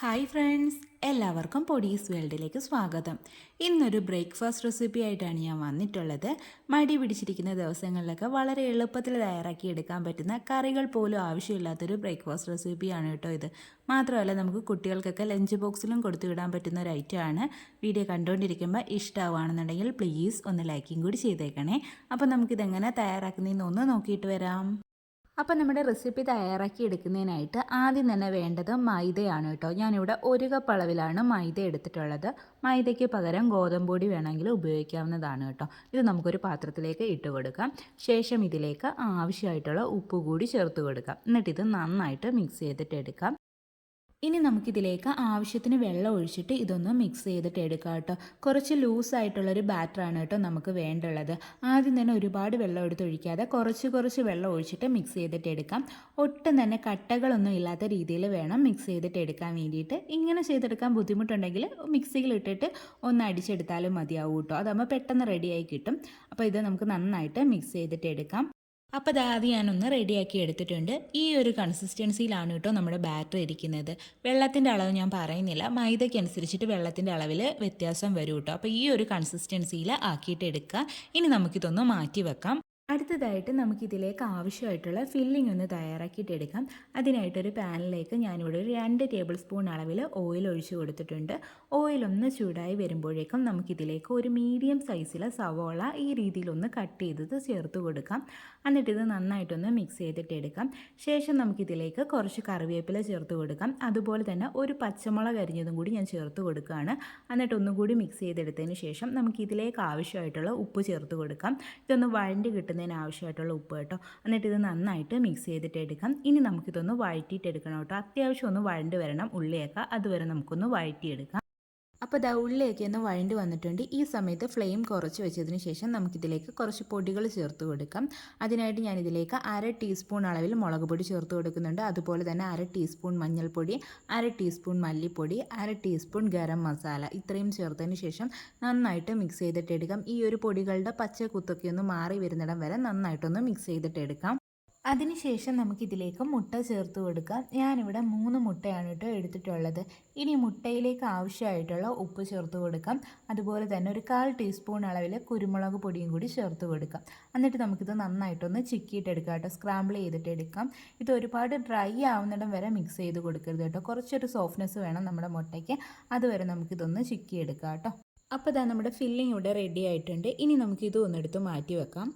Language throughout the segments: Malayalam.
ഹായ് ഫ്രണ്ട്സ് എല്ലാവർക്കും പൊടീസ് വേൾഡിലേക്ക് സ്വാഗതം. ഇന്നൊരു ബ്രേക്ക്ഫാസ്റ്റ് റെസിപ്പി ആയിട്ടാണ് ഞാൻ വന്നിട്ടുള്ളത്. മടി പിടിച്ചിരിക്കുന്ന ദിവസങ്ങളിലൊക്കെ വളരെ എളുപ്പത്തിൽ തയ്യാറാക്കി എടുക്കാൻ പറ്റുന്ന കറികൾ പോലും ആവശ്യമില്ലാത്തൊരു ബ്രേക്ക്ഫാസ്റ്റ് റെസിപ്പിയാണ് കേട്ടോ ഇത്. മാത്രമല്ല നമുക്ക് കുട്ടികൾക്കൊക്കെ ലഞ്ച് ബോക്സിലും കൊടുത്തു വിടാൻ പറ്റുന്ന ഒരു ഐറ്റം ആണ്. വീഡിയോ കണ്ടുകൊണ്ടിരിക്കുമ്പോൾ ഇഷ്ടമാണെന്നുണ്ടെങ്കിൽ പ്ലീസ് ഒന്ന് ലൈക്കും കൂടി ചെയ്തേക്കണേ. അപ്പോൾ നമുക്കിതെങ്ങനെ തയ്യാറാക്കുന്നതെന്ന് ഒന്ന് നോക്കിയിട്ട് വരാം. അപ്പോൾ നമ്മുടെ റെസിപ്പി തയ്യാറാക്കി എടുക്കുന്നതിനായിട്ട് ആദ്യം തന്നെ വേണ്ടത് മൈദയാണ് കേട്ടോ. ഞാനിവിടെ ഒരു കപ്പ് അളവിലാണ് മൈദ എടുത്തിട്ടുള്ളത്. മൈദയ്ക്ക് പകരം ഗോതമ്പൊടി വേണമെങ്കിൽ ഉപയോഗിക്കാവുന്നതാണ് കേട്ടോ. ഇത് നമുക്കൊരു പാത്രത്തിലേക്ക് ഇട്ട് കൊടുക്കാം. ശേഷം ഇതിലേക്ക് ആവശ്യമായിട്ടുള്ള ഉപ്പ് കൂടി ചേർത്ത് കൊടുക്കാം. എന്നിട്ട് ഇത് നന്നായിട്ട് മിക്സ് ചെയ്തിട്ട് എടുക്കാം. ഇനി നമുക്കിതിലേക്ക് ആവശ്യത്തിന് വെള്ളം ഒഴിച്ചിട്ട് ഇതൊന്ന് മിക്സ് ചെയ്തിട്ട് എടുക്കാം കേട്ടോ. കുറച്ച് ലൂസായിട്ടുള്ളൊരു ബാറ്ററാണ് കേട്ടോ നമുക്ക് വേണ്ടുള്ളത്. ആദ്യം തന്നെ ഒരുപാട് വെള്ളം എടുത്ത് ഒഴിക്കാതെ കുറച്ച് കുറച്ച് വെള്ളം ഒഴിച്ചിട്ട് മിക്സ് ചെയ്തിട്ട് എടുക്കാം. ഒട്ടും തന്നെ കട്ടകളൊന്നും ഇല്ലാത്ത രീതിയിൽ വേണം മിക്സ് ചെയ്തിട്ട് എടുക്കാൻ വേണ്ടിയിട്ട്. ഇങ്ങനെ ചെയ്തെടുക്കാൻ ബുദ്ധിമുട്ടുണ്ടെങ്കിൽ മിക്സിയിൽ ഇട്ടിട്ട് ഒന്ന് അടിച്ചെടുത്താലും മതിയാവും കേട്ടോ. അതാകുമ്പോൾ പെട്ടെന്ന് റെഡിയായി കിട്ടും. അപ്പോൾ ഇത് നമുക്ക് നന്നായിട്ട് മിക്സ് ചെയ്തിട്ട് എടുക്കാം. അപ്പോൾ അത് ആദ്യം ഞാനൊന്ന് റെഡിയാക്കി എടുത്തിട്ടുണ്ട്. ഈ ഒരു കൺസിസ്റ്റൻസിയിലാണ് കേട്ടോ നമ്മുടെ ബാറ്റർ ഇരിക്കുന്നത്. വെള്ളത്തിന്റെ അളവ് ഞാൻ പറയുന്നില്ല. മൈദയ്ക്ക് അനുസരിച്ചിട്ട് വെള്ളത്തിന്റെ അളവിൽ വ്യത്യാസം വരും കേട്ടോ. അപ്പോൾ ഈ ഒരു കൺസിസ്റ്റൻസിയിൽ ആക്കിയിട്ട് എടുക്കുക. ഇനി നമുക്കിതൊന്ന് മാറ്റി വെക്കാം അടുത്തതായിട്ട് നമുക്കിതിലേക്ക് ആവശ്യമായിട്ടുള്ള ഫില്ലിംഗ് ഒന്ന് തയ്യാറാക്കിയിട്ട് എടുക്കാം. അതിനായിട്ടൊരു പാനിലേക്ക് ഞാനിവിടെ ഒരു രണ്ട് ടേബിൾ സ്പൂൺ അളവിൽ ഓയിൽ ഒഴിച്ചു കൊടുത്തിട്ടുണ്ട്. ഓയിൽ ഒന്ന് ചൂടായി വരുമ്പോഴേക്കും നമുക്കിതിലേക്ക് ഒരു മീഡിയം സൈസിലെ സവോള ഈ രീതിയിലൊന്ന് കട്ട് ചെയ്തത് ചേർത്ത് കൊടുക്കാം. എന്നിട്ട് ഇത് നന്നായിട്ടൊന്ന് മിക്സ് ചെയ്തിട്ട് എടുക്കാം. ശേഷം നമുക്കിതിലേക്ക് കുറച്ച് കറിവേപ്പില ചേർത്ത് കൊടുക്കാം. അതുപോലെ തന്നെ ഒരു പച്ചമുളക് അരിഞ്ഞതും കൂടി ഞാൻ ചേർത്ത് കൊടുക്കുകയാണ്. എന്നിട്ട് ഒന്നുകൂടി മിക്സ് ചെയ്തെടുത്തതിന് ശേഷം നമുക്കിതിലേക്ക് ആവശ്യമായിട്ടുള്ള ഉപ്പ് ചേർത്ത് കൊടുക്കാം. ഇതൊന്ന് വഴണ്ടി കിട്ടുന്ന ഉണ്ടാക്കുന്നതിന് ആവശ്യമായിട്ടുള്ള ഉപ്പ് കേട്ടോ. എന്നിട്ട് ഇത് നന്നായിട്ട് മിക്സ് ചെയ്തിട്ട് എടുക്കാം. ഇനി നമുക്കിതൊന്ന് വഴറ്റിയിട്ട് എടുക്കണം കേട്ടോ. അത്യാവശ്യം ഒന്ന് വഴണ്ട് വരണം ഉള്ളിയൊക്കെ. അതുവരെ നമുക്കൊന്ന് വഴറ്റിയെടുക്കാം. അപ്പോൾ ദാ ഉള്ളിലേക്ക് ഒന്ന് വഴണ്ടി വന്നിട്ടുണ്ട്. ഈ സമയത്ത് ഫ്ലെയിം കുറച്ച് വെച്ചതിന് ശേഷം നമുക്കിതിലേക്ക് കുറച്ച് പൊടികൾ ചേർത്ത് കൊടുക്കാം. അതിനായിട്ട് ഞാനിതിലേക്ക് അര ടീസ്പൂൺ അളവിൽ മുളക് പൊടി ചേർത്ത് കൊടുക്കുന്നുണ്ട്. അതുപോലെ തന്നെ അര ടീസ്പൂൺ മഞ്ഞൾപ്പൊടി അര ടീസ്പൂൺ മല്ലിപ്പൊടി അര ടീസ്പൂൺ ഗരം മസാല ഇത്രയും ചേർത്തതിന് ശേഷം നന്നായിട്ട് മിക്സ് ചെയ്തിട്ടെടുക്കാം. ഈ ഒരു പൊടികളുടെ പച്ച കുത്തൊക്കെ ഒന്ന് മാറി വരുന്നിടം വരെ നന്നായിട്ടൊന്ന് മിക്സ് ചെയ്തിട്ട് എടുക്കാം അതിനുശേഷം നമുക്കിതിലേക്ക് മുട്ട ചേർത്ത് കൊടുക്കാം. ഞാനിവിടെ മൂന്ന് മുട്ടയാണ് കേട്ടോ എടുത്തിട്ടുള്ളത്. ഇനി മുട്ടയിലേക്ക് ആവശ്യമായിട്ടുള്ള ഉപ്പ് ചേർത്ത് കൊടുക്കാം. അതുപോലെ തന്നെ ഒരു കാൽ ടീസ്പൂൺ അളവിൽ കുരുമുളക് പൊടിയും കൂടി ചേർത്ത് കൊടുക്കാം. എന്നിട്ട് നമുക്കിത് നന്നായിട്ടൊന്ന് ചിക്കിയിട്ടെടുക്കാം കേട്ടോ. സ്ക്രാമ്പിൾ ചെയ്തിട്ട് എടുക്കാം. ഇത് ഒരുപാട് ഡ്രൈ ആവുന്നിടം വരെ മിക്സ് ചെയ്ത് കൊടുക്കരുത് കേട്ടോ. കുറച്ചൊരു സോഫ്റ്റ്നെസ് വേണം നമ്മുടെ മുട്ടയ്ക്ക്. അതുവരെ നമുക്കിതൊന്ന് ചിക്കിയെടുക്കാം കേട്ടോ. അപ്പോൾ ഇതാ നമ്മുടെ ഫില്ലിംഗ് ഇവിടെ റെഡി ആയിട്ടുണ്ട്. ഇനി നമുക്കിത് ഒന്നെടുത്ത് മാറ്റി വെക്കാം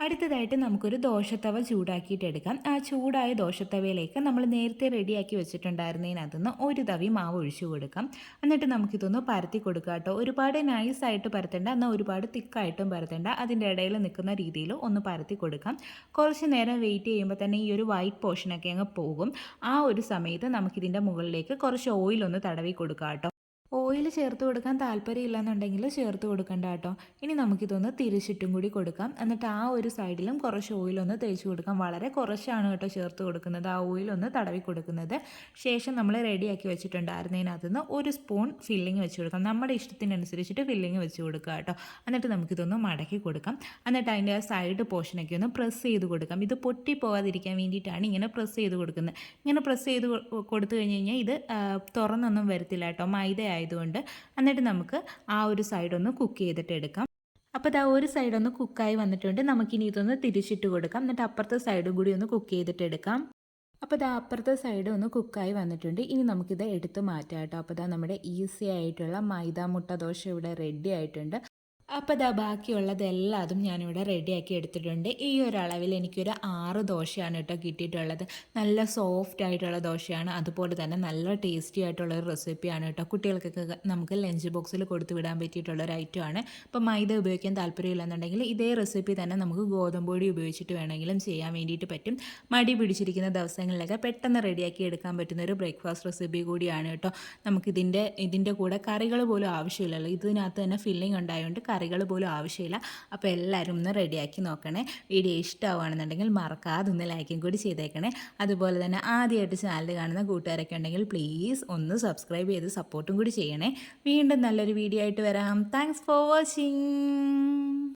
അടുത്തതായിട്ട് നമുക്കൊരു ദോശത്തവ ചൂടാക്കിയിട്ട് എടുക്കാം. ആ ചൂടായ ദോശത്തവയിലേക്ക് നമ്മൾ നേരത്തെ റെഡിയാക്കി വെച്ചിട്ടുണ്ടായിരുന്നതിനകത്തുനിന്ന് ഒരു തവി മാവ് ഒഴിച്ചു കൊടുക്കാം. എന്നിട്ട് നമുക്കിതൊന്ന് പരത്തി കൊടുക്കാം കേട്ടോ. ഒരുപാട് നൈസായിട്ട് പരത്തേണ്ട എന്നാൽ ഒരുപാട് തിക്കായിട്ടും പരത്തേണ്ട. അതിന്റെ ഇടയിൽ നിൽക്കുന്ന രീതിയിൽ ഒന്ന് പരത്തി കൊടുക്കാം. കുറച്ച് നേരം വെയിറ്റ് ചെയ്യുമ്പോൾ തന്നെ ഈ ഒരു വൈറ്റ് പോർഷനൊക്കെ അങ്ങ് പോകും. ആ ഒരു സമയത്ത് നമുക്കിതിന്റെ മുകളിലേക്ക് കുറച്ച് ഓയിലൊന്ന് തടവി കൊടുക്കാം കേട്ടോ. ഓയിൽ ചേർത്ത് കൊടുക്കാൻ താല്പര്യമില്ല എന്നുണ്ടെങ്കിൽ ചേർത്ത് കൊടുക്കണ്ട കേട്ടോ. ഇനി നമുക്കിതൊന്ന് തിരിച്ചിട്ടും കൂടി കൊടുക്കാം. എന്നിട്ട് ആ ഒരു സൈഡിലും കുറച്ച് ഓയിലൊന്ന് തേച്ച് കൊടുക്കാം. വളരെ കുറച്ചാണ് കേട്ടോ ചേർത്ത് കൊടുക്കുന്നത്. ആ ഓയിലൊന്ന് തടവി കൊടുക്കുന്നത്. ശേഷം നമ്മൾ റെഡിയാക്കി വെച്ചിട്ടുണ്ടായിരുന്നതിനകത്ത് നിന്ന് ഒരു സ്പൂൺ ഫില്ലിങ് വെച്ച് കൊടുക്കാം. നമ്മുടെ ഇഷ്ടത്തിനനുസരിച്ചിട്ട് ഫില്ലിങ് വെച്ച് കൊടുക്കുക കേട്ടോ. എന്നിട്ട് നമുക്കിതൊന്ന് മടക്കി കൊടുക്കാം. എന്നിട്ട് അതിന്റെ സൈഡ് പോർഷനൊക്കെ ഒന്ന് പ്രസ് ചെയ്ത് കൊടുക്കാം. ഇത് പൊട്ടി പോകാതിരിക്കാൻ വേണ്ടിയിട്ടാണ് ഇങ്ങനെ പ്രസ് ചെയ്ത് കൊടുക്കുന്നത്. ഇങ്ങനെ പ്രസ് ചെയ്ത് കൊടുത്തു കഴിഞ്ഞ് കഴിഞ്ഞാൽ ഇത് തുറന്നൊന്നും വരത്തില്ല കേട്ടോ. മൈദ ആയതുകൊണ്ട് എന്നിട്ട് നമുക്ക് ആ ഒരു സൈഡ് ഒന്ന് കുക്ക് ചെയ്തിട്ട് എടുക്കാം. അപ്പോൾ ഇതാ ഒരു സൈഡ് ഒന്ന് കുക്കായി വന്നിട്ടുണ്ട്. നമുക്കിനി ഇതൊന്ന് തിരിച്ചിട്ട് കൊടുക്കാം. എന്നിട്ട് അപ്പുറത്തെ സൈഡും കൂടി ഒന്ന് കുക്ക് ചെയ്തിട്ട് എടുക്കാം. അപ്പോൾ ഇതാ അപ്പുറത്തെ സൈഡ് ഒന്ന് കുക്കായി വന്നിട്ടുണ്ട്. ഇനി നമുക്കിത് എടുത്ത് മാറ്റാം കേട്ടോ. അപ്പോൾ ഇതാ നമ്മുടെ ഈസി ആയിട്ടുള്ള മൈദ മുട്ട ദോശ ഇവിടെ റെഡി ആയിട്ടുണ്ട്. അപ്പോൾ ഇതാ ബാക്കിയുള്ളതെല്ലാതും ഞാനിവിടെ റെഡിയാക്കി എടുത്തിട്ടുണ്ട്. ഈ ഒരു അളവിൽ എനിക്കൊരു ആറ് ദോശയാണ് കേട്ടോ കിട്ടിയിട്ടുള്ളത്. നല്ല സോഫ്റ്റ് ആയിട്ടുള്ള ദോശയാണ്. അതുപോലെ തന്നെ നല്ല ടേസ്റ്റി ആയിട്ടുള്ള ഒരു റെസിപ്പിയാണ് കേട്ടോ. കുട്ടികൾക്കൊക്കെ നമുക്ക് ലഞ്ച് ബോക്സിൽ കൊടുത്തു വിടാൻ പറ്റിയിട്ടുള്ള ഒരു ഐറ്റമാണ് ഇപ്പോൾ മൈദ ഉപയോഗിക്കാൻ താല്പര്യമില്ലെന്നുണ്ടെങ്കിൽ ഇതേ റെസിപ്പി തന്നെ നമുക്ക് ഗോതമ്പൊടി ഉപയോഗിച്ചിട്ട് വേണമെങ്കിലും ചെയ്യാൻ വേണ്ടിയിട്ട് പറ്റും. മടി പിടിച്ചിരിക്കുന്ന ദിവസങ്ങളിലൊക്കെ പെട്ടെന്ന് റെഡിയാക്കി എടുക്കാൻ പറ്റുന്ന ഒരു ബ്രേക്ക്ഫാസ്റ്റ് റെസിപ്പി കൂടിയാണ് കേട്ടോ. നമുക്കിതിന്റെ ഇതിന്റെ കൂടെ കറികൾ പോലും ആവശ്യമില്ലല്ലോ. ഇതിനകത്ത് തന്നെ ഫില്ലിംഗ് ഉണ്ടായതുകൊണ്ട് കറികൾ പോലും ആവശ്യമില്ല. അപ്പോൾ എല്ലാവരും ഒന്ന് റെഡിയാക്കി നോക്കണേ. വീഡിയോ ഇഷ്ടമാവുകയാണെന്നുണ്ടെങ്കിൽ മറക്കാതെ ഒന്ന് ലൈക്കും കൂടി ചെയ്തേക്കണേ. അതുപോലെ തന്നെ ആദ്യമായിട്ട് ചാനൽ കാണുന്ന കൂട്ടുകാരൊക്കെ ഉണ്ടെങ്കിൽ പ്ലീസ് ഒന്ന് സബ്സ്ക്രൈബ് ചെയ്ത് സപ്പോർട്ടും കൂടി ചെയ്യണേ. വീണ്ടും നല്ലൊരു വീഡിയോ ആയിട്ട് വരാം. Thanks for watching